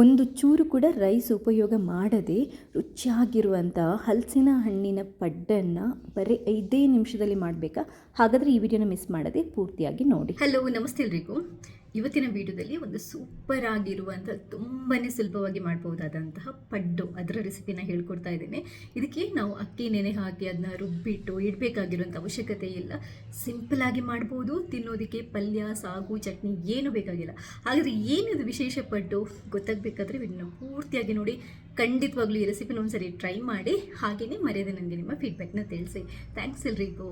ಒಂದು ಚೂರು ಕೂಡ ರೈಸ್ ಉಪಯೋಗ ಮಾಡದೆ ರುಚಿಯಾಗಿರುವಂಥ ಹಲಸಿನ ಹಣ್ಣಿನ ಪಡ್ಡನ್ನು ಬರೀ ಐದೇ ನಿಮಿಷದಲ್ಲಿ ಮಾಡಬೇಕಾ? ಹಾಗಾದರೆ ಈ ವಿಡಿಯೋನ ಮಿಸ್ ಮಾಡದೆ ಪೂರ್ತಿಯಾಗಿ ನೋಡಿ. ಹಲೋ ನಮಸ್ತೆ ಎಲ್ರಿಗೂ. ಇವತ್ತಿನ ವಿಡಿಯೋದಲ್ಲಿ ಒಂದು ಸೂಪರ್ ಆಗಿರುವಂಥ ತುಂಬಾ ಸುಲಭವಾಗಿ ಮಾಡ್ಬೋದಾದಂತಹ ಪಡ್ಡು ಅದರ ರೆಸಿಪಿನ ಹೇಳ್ಕೊಡ್ತಾ ಇದ್ದೇನೆ. ಇದಕ್ಕೆ ನಾವು ಅಕ್ಕಿ, ನೆನೆ ಹಾಕಿ ಅದನ್ನ ರುಬ್ಬಿಟ್ಟು ಇಡಬೇಕಾಗಿರುವಂಥ ಅವಶ್ಯಕತೆ ಇಲ್ಲ. ಸಿಂಪಲ್ ಆಗಿ ಮಾಡ್ಬೋದು, ತಿನ್ನೋದಕ್ಕೆ ಪಲ್ಯ, ಸಾಗು, ಚಟ್ನಿ ಏನು ಬೇಕಾಗಿಲ್ಲ. ಹಾಗಾದರೆ ಏನಿದು ವಿಶೇಷ ಪಡ್ಡು? ಗೊತ್ತಾಗಬೇಕಾದ್ರೆ ಇದನ್ನು ಪೂರ್ತಿಯಾಗಿ ನೋಡಿ. ಖಂಡಿತವಾಗ್ಲೂ ಈ ರೆಸಿಪಿನ ಒಂದ್ಸರಿ ಟ್ರೈ ಮಾಡಿ ಹಾಗೆಯೇ ಮರೆಯದೆ ನನಗೆ ನಿಮ್ಮ ಫೀಡ್ಬ್ಯಾಕ್ನ ತಿಳಿಸಿ. ಥ್ಯಾಂಕ್ಸ್ ಎಲ್ರಿಗೂ.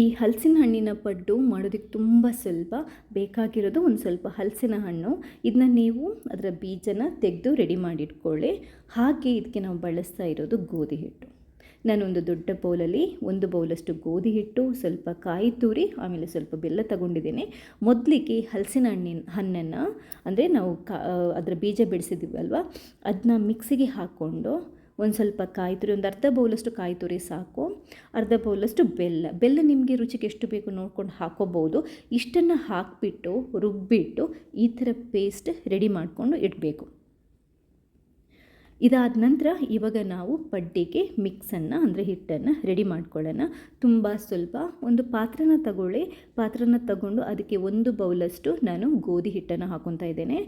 ಈ ಹಲಸಿನ ಹಣ್ಣಿನ ಪಡ್ಡು ಮಾಡೋದಕ್ಕೆ ತುಂಬ ಸುಲಭ. ಬೇಕಾಗಿರೋದು ಒಂದು ಸ್ವಲ್ಪ ಹಲಸಿನ ಹಣ್ಣು ಇದನ್ನ ನೀವು ಅದರ ಬೀಜನ ತೆಗೆದು ರೆಡಿ ಮಾಡಿಟ್ಕೊಳ್ಳಿ. ಹಾಗೆ ಇದಕ್ಕೆ ನಾವು ಬಳಸ್ತಾ ಇರೋದು ಗೋಧಿ ಹಿಟ್ಟು. ನಾನೊಂದು ದೊಡ್ಡ ಬೌಲಲ್ಲಿ ಒಂದು ಬೌಲಷ್ಟು ಗೋಧಿ ಹಿಟ್ಟು, ಸ್ವಲ್ಪ ಕಾಯಿ ತುರಿ, ಆಮೇಲೆ ಸ್ವಲ್ಪ ಬೆಲ್ಲ ತಗೊಂಡಿದ್ದೇನೆ. ಮೊದಲಿಗೆ ಹಲಸಿನ ಹಣ್ಣಿನ ಹಣ್ಣನ್ನು ಅಂದರೆ ನಾವು ಕಾ ಅದರ ಬೀಜ ಬಿಡಿಸಿದ್ದೀವಲ್ವ ಅದನ್ನ ಮಿಕ್ಸಿಗೆ ಹಾಕ್ಕೊಂಡು ಒಂದು ಸ್ವಲ್ಪ ಕಾಯಿ ತುರಿ ಒಂದು ಅರ್ಧ ಬೌಲಷ್ಟು ಕಾಯಿ ತುರಿ ಸಾಕು. ಅರ್ಧ ಬೌಲಷ್ಟು ಬೆಲ್ಲ. ಬೆಲ್ಲ ನಿಮಗೆ ರುಚಿಗೆ ಎಷ್ಟು ಬೇಕು ನೋಡ್ಕೊಂಡು ಹಾಕೋಬೋದು. ಇಷ್ಟನ್ನು ಹಾಕಿಬಿಟ್ಟು, ರುಬ್ಬಿಟ್ಟು ಈ ಥರ ಪೇಸ್ಟ್ ರೆಡಿ ಮಾಡಿಕೊಂಡು ಇಡಬೇಕು. ಇದಾದ ನಂತರ ಇವಾಗ ನಾವು ಪಡ್ಡಿಗೆ ಮಿಕ್ಸನ್ನು, ಅಂದರೆ ಹಿಟ್ಟನ್ನು ರೆಡಿ ಮಾಡ್ಕೊಳ್ಳೋಣ. ತುಂಬ ಸ್ವಲ್ಪ ಒಂದು ಪಾತ್ರನ ತಗೊಳ್ಳಿ. ಪಾತ್ರನ ತಗೊಂಡು ಅದಕ್ಕೆ ಒಂದು ಬೌಲಷ್ಟು ನಾನು ಗೋಧಿ ಹಿಟ್ಟನ್ನು ಹಾಕೊತಾ ಇದ್ದೇನೆ.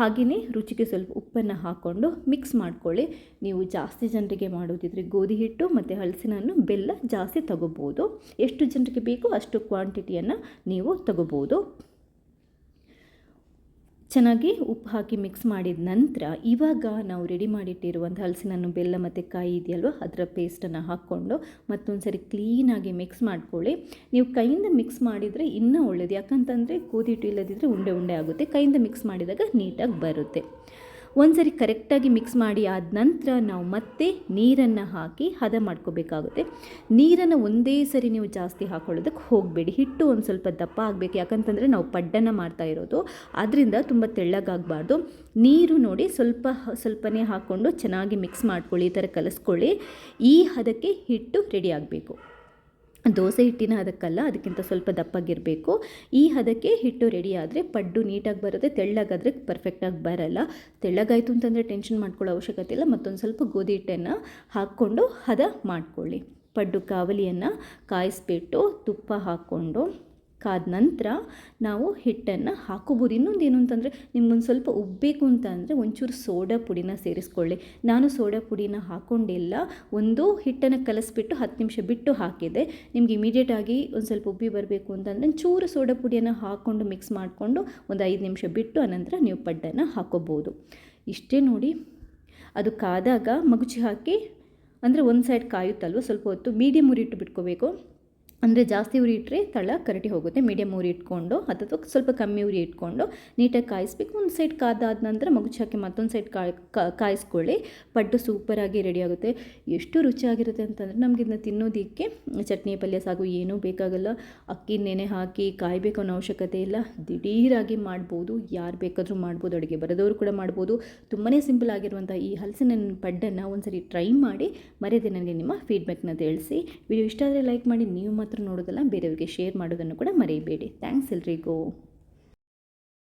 ಹಾಗೆಯೇ ರುಚಿಗೆ ಸ್ವಲ್ಪ ಉಪ್ಪನ್ನು ಹಾಕ್ಕೊಂಡು ಮಿಕ್ಸ್ ಮಾಡ್ಕೊಳ್ಳಿ. ನೀವು ಜಾಸ್ತಿ ಜನರಿಗೆ ಮಾಡೋದಿದ್ರೆ ಗೋಧಿ ಹಿಟ್ಟು ಮತ್ತು ಹಲಸಿನನ್ನು ಬೆಲ್ಲ ಜಾಸ್ತಿ ತಗೋಬೋದು. ಎಷ್ಟು ಜನರಿಗೆ ಬೇಕೋ ಅಷ್ಟು ಕ್ವಾಂಟಿಟಿಯನ್ನು ನೀವು ತಗೋಬೋದು. ಚೆನ್ನಾಗಿ ಉಪ್ಪು ಹಾಕಿ ಮಿಕ್ಸ್ ಮಾಡಿದ ನಂತರ ಇವಾಗ ನಾವು ರೆಡಿ ಮಾಡಿಟ್ಟಿರುವಂಥ ಹಲಸಿನನ್ನು ಬೆಲ್ಲ ಮತ್ತು ಕಾಯಿ ಇದೆಯಲ್ವ ಅದರ ಪೇಸ್ಟನ್ನು ಹಾಕ್ಕೊಂಡು ಮತ್ತೊಂದು ಸರಿ ಕ್ಲೀನಾಗಿ ಮಿಕ್ಸ್ ಮಾಡ್ಕೊಳ್ಳಿ. ನೀವು ಕೈಯಿಂದ ಮಿಕ್ಸ್ ಮಾಡಿದರೆ ಇನ್ನೂ ಒಳ್ಳೆಯದು ಯಾಕಂತಂದರೆ ಹಿಟ್ಟು ಇಲ್ಲದಿದ್ದರೆ ಉಂಡೆ ಉಂಡೆ ಆಗುತ್ತೆ. ಕೈಯಿಂದ ಮಿಕ್ಸ್ ಮಾಡಿದಾಗ ನೀಟಾಗಿ ಬರುತ್ತೆ. ಒಂದು ಸರಿ ಕರೆಕ್ಟಾಗಿ ಮಿಕ್ಸ್ ಮಾಡಿ ಆದ ನಂತರ ನಾವು ಮತ್ತೆ ನೀರನ್ನು ಹಾಕಿ ಹದ ಮಾಡ್ಕೋಬೇಕಾಗುತ್ತೆ. ನೀರನ್ನು ಒಂದೇ ಸರಿ ನೀವು ಜಾಸ್ತಿ ಹಾಕೊಳ್ಳೋದಕ್ಕೆ ಹೋಗಬೇಡಿ. ಹಿಟ್ಟು ಒಂದು ಸ್ವಲ್ಪ ದಪ್ಪ ಆಗಬೇಕು. ಯಾಕಂತಂದರೆ ನಾವು ಪಡ್ಡನ್ನು ಮಾಡ್ತಾ ಇರೋದು. ಅದರಿಂದ ತುಂಬ ತೆಳ್ಳಗಾಗಬಾರ್ದು. ನೀರು ನೋಡಿ ಸ್ವಲ್ಪ ಸ್ವಲ್ಪನೇ ಹಾಕ್ಕೊಂಡು ಚೆನ್ನಾಗಿ ಮಿಕ್ಸ್ ಮಾಡ್ಕೊಳ್ಳಿ. ಈ ಥರ ಕಲಿಸ್ಕೊಳ್ಳಿ. ಈ ಹದಕ್ಕೆ ಹಿಟ್ಟು ರೆಡಿ ಆಗಬೇಕು. ದೋಸೆ ಹಿಟ್ಟಿನ ಹದಕ್ಕಲ್ಲ, ಅದಕ್ಕಿಂತ ಸ್ವಲ್ಪ ದಪ್ಪಾಗಿರಬೇಕು. ಈ ಹದಕ್ಕೆ ಹಿಟ್ಟು ರೆಡಿ ಆದರೆ ಪಡ್ಡು ನೀಟಾಗಿ ಬರುತ್ತೆ, ತೆಳ್ಳಗಾದರೆ ಪರ್ಫೆಕ್ಟಾಗಿ ಬರಲ್ಲ. ತೆಳ್ಳಗಾಯಿತು ಅಂತಂದರೆ ಟೆನ್ಷನ್ ಮಾಡ್ಕೊಳ್ಳೋ ಅವಶ್ಯಕತೆ ಇಲ್ಲ, ಮತ್ತೊಂದು ಸ್ವಲ್ಪ ಗೋಧಿ ಹಿಟ್ಟನ್ನು ಹಾಕ್ಕೊಂಡು ಹದ ಮಾಡ್ಕೊಳ್ಳಿ. ಪಡ್ಡು ಕಾವಲಿಯನ್ನು ಕಾಯಿಸ್ಬಿಟ್ಟು ತುಪ್ಪ ಹಾಕ್ಕೊಂಡು. ಕಾದ ನಂತರ ನಾವು ಹಿಟ್ಟನ್ನು ಹಾಕೋಬೋದು. ಇನ್ನೊಂದು ಏನು ಅಂತಂದರೆ ನಿಮ್ಗೊಂದು ಸ್ವಲ್ಪ ಉಬ್ಬಬೇಕು ಅಂತ ಅಂದರೆ ಒಂಚೂರು ಸೋಡಾ ಪುಡಿನ ಸೇರಿಸ್ಕೊಳ್ಳಿ. ನಾನು ಸೋಡಾ ಪುಡಿನ ಹಾಕ್ಕೊಂಡಿಲ್ಲ ಒಂದು ಹಿಟ್ಟನ್ನು ಕಲಸಿಬಿಟ್ಟು ಹತ್ತು ನಿಮಿಷ ಬಿಟ್ಟು ಹಾಕಿದೆ. ನಿಮ್ಗೆ ಇಮಿಡಿಯೇಟಾಗಿ ಒಂದು ಸ್ವಲ್ಪ ಉಬ್ಬಿ ಬರಬೇಕು ಅಂತಂದರೆ ಚೂರು ಸೋಡಾ ಪುಡಿಯನ್ನು ಹಾಕ್ಕೊಂಡು ಮಿಕ್ಸ್ ಮಾಡಿಕೊಂಡು ಒಂದು ಐದು ನಿಮಿಷ ಬಿಟ್ಟು ಅನಂತರ ನೀವು ಪಡ್ಡನ್ನು ಹಾಕೋಬೋದು. ಇಷ್ಟೇ ನೋಡಿ. ಅದು ಕಾದಾಗ ಮಗುಚಿ ಹಾಕಿ ಅಂದರೆ ಒಂದು ಸೈಡ್ ಕಾಯುತ್ತಲ್ವ? ಸ್ವಲ್ಪ ಹೊತ್ತು ಮೀಡಿಯಮ್ ಉರಿಟ್ಟು ಬಿಟ್ಕೋಬೇಕು. ಅಂದರೆ ಜಾಸ್ತಿ ಉರಿ ಇಟ್ಟರೆ ತಳ ಕರಟಿ ಹೋಗುತ್ತೆ. ಮೀಡಿಯಮ್ ಉರಿ ಇಟ್ಕೊಂಡು, ಅಥವಾ ಸ್ವಲ್ಪ ಕಮ್ಮಿ ಉರಿ ಇಟ್ಕೊಂಡು ನೀಟಾಗಿ ಕಾಯಿಸ್ಬೇಕು. ಒಂದು ಸೈಡ್ ಕಾದಾದ ನಂತರ ಮಗುಚಿ ಹಾಕಿ ಮತ್ತೊಂದು ಸೈಡ್ ಕಾಯಿ ಕಾಯಿಸ್ಕೊಳ್ಳಿ. ಪಡ್ಡು ಸೂಪರಾಗಿ ರೆಡಿ ಆಗುತ್ತೆ. ಎಷ್ಟು ರುಚಿಯಾಗಿರುತ್ತೆ ಅಂತಂದರೆ ನಮಗೆ ಇದನ್ನ ತಿನ್ನೋದಕ್ಕೆ ಚಟ್ನಿ, ಪಲ್ಯ, ಸಾಗು ಏನೂ ಬೇಕಾಗಲ್ಲ. ಅಕ್ಕಿ, ನೆನೆ ಹಾಕಿ ಕಾಯಬೇಕು ಅನ್ನೋ ಅವಶ್ಯಕತೆ ಇಲ್ಲ. ದಿಢೀರಾಗಿ ಮಾಡ್ಬೋದು. ಯಾರು ಬೇಕಾದರೂ ಮಾಡ್ಬೋದು. ಅಡುಗೆ ಬರೋದವರು ಕೂಡ ಮಾಡ್ಬೋದು. ತುಂಬಾ ಸಿಂಪಲ್ ಆಗಿರುವಂಥ ಈ ಹಲಸಿನ ಪಡ್ಡನ್ನು ಒಂದ್ಸರಿ ಟ್ರೈ ಮಾಡಿ ಮರೆಯದೆ ನನಗೆ ನಿಮ್ಮ ಫೀಡ್ಬ್ಯಾಕ್ನ ತಿಳಿಸಿ. ವಿಡಿಯೋ ಇಷ್ಟ ಆದರೆ ಲೈಕ್ ಮಾಡಿ. ನೀವು ಮಾತ್ರ ನೋಡೋದಲ್ಲ ಬೇರೆಯವರಿಗೆ ಶೇರ್ ಮಾಡೋದನ್ನು ಕೂಡ ಮರೆಯಬೇಡಿ ಥ್ಯಾಂಕ್ಸ್ ಎಲ್ರಿಗೂ.